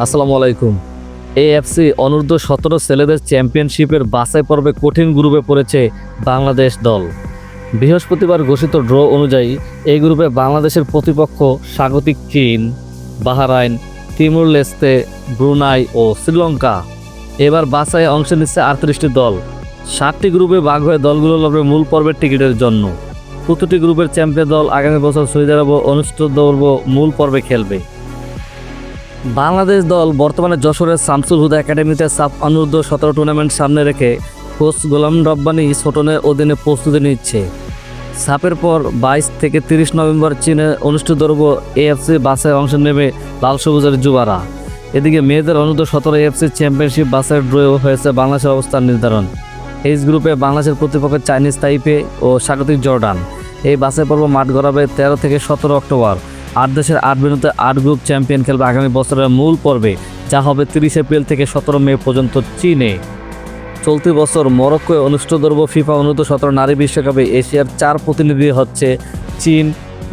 আসসালামু আলাইকুম। এএফসি অনূর্ধ্ব সতেরো ছেলেদের চ্যাম্পিয়নশিপের বাছাই পর্বে কঠিন গ্রুপে পড়েছে বাংলাদেশ দল। বৃহস্পতিবার ঘোষিত ড্র অনুযায়ী এই গ্রুপে বাংলাদেশের প্রতিপক্ষ স্বাগতিক চীন, বাহারাইন, তিমুর লেস্তে, ব্রুনাই ও শ্রীলঙ্কা। এবার বাছাই অংশ নিচ্ছে আটত্রিশটি দল। সাতটি গ্রুপে ভাগ হয়ে দলগুলো লড়বে মূল পর্বের টিকিটের জন্য। প্রতিটি গ্রুপের চ্যাম্পিয়ন দল আগামী বছর সৌদি আরব অনুষ্ঠিত মূল পর্বে খেলবে। বাংলাদেশ দল বর্তমানে যশোরের শামসুল হুদা একাডেমিতে সাব অনূর্ধ্ব সতেরো টুর্নামেন্ট সামনে রেখে কোচ গোলাম রব্বানি ছোটনের অধীনে প্রস্তুতি নিচ্ছে। সাপের পর বাইশ থেকে তিরিশ নভেম্বর চীনে অনুষ্ঠিত করব এএফসি বাসে অংশ নেবে লাল সবুজের যুবারা। এদিকে মেয়েদের অনূর্ধ্ব সতেরো এএফসি চ্যাম্পিয়নশিপ বাসের ড্রয়েও হয়েছে বাংলাদেশের অবস্থান নির্ধারণ। এইচ গ্রুপে বাংলাদেশের প্রতিপক্ষ চাইনিজ তাইপে ও স্বাগতিক জর্ডান। এই বাসে পর্ব মাঠ গড়াবে তেরো থেকে সতেরো অক্টোবর। আট দেশের আট বিনুতে আট গ্রুপ চ্যাম্পিয়ন খেলবে আগামী বছরের মূল পর্বে, যা হবে তিরিশ এপ্রিল থেকে সতেরো মে পর্যন্ত চীনে। চলতি বছর মরক্কোয় অনুষ্ঠিত করব ফিফা অনূর্ধ্ব সতেরো নারী বিশ্বকাপে এশিয়ার চার প্রতিনিধি হচ্ছে চীন,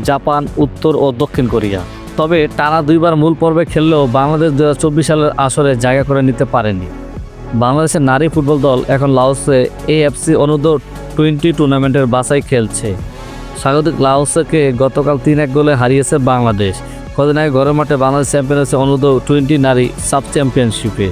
জাপান, উত্তর ও দক্ষিণ কোরিয়া। তবে টানা দুইবার মূল পর্বে খেললেও বাংলাদেশ দুহাজার চব্বিশ সালের আসরে জায়গা করে নিতে পারেনি। বাংলাদেশের নারী ফুটবল দল এখন লাওসে এএফসি অনূর্ধ্ব টোয়েন্টি টুর্নামেন্টের বাছাই খেলছে। স্বাগতিক লাওসকে গতকাল তিন এক গোলে হারিয়েছে বাংলাদেশ। কদিন আগে ঘরের মাঠে বাংলাদেশ চ্যাম্পিয়ন হয়েছে অনূর্ধ্ব টোয়েন্টি নারী সাব চ্যাম্পিয়নশিপে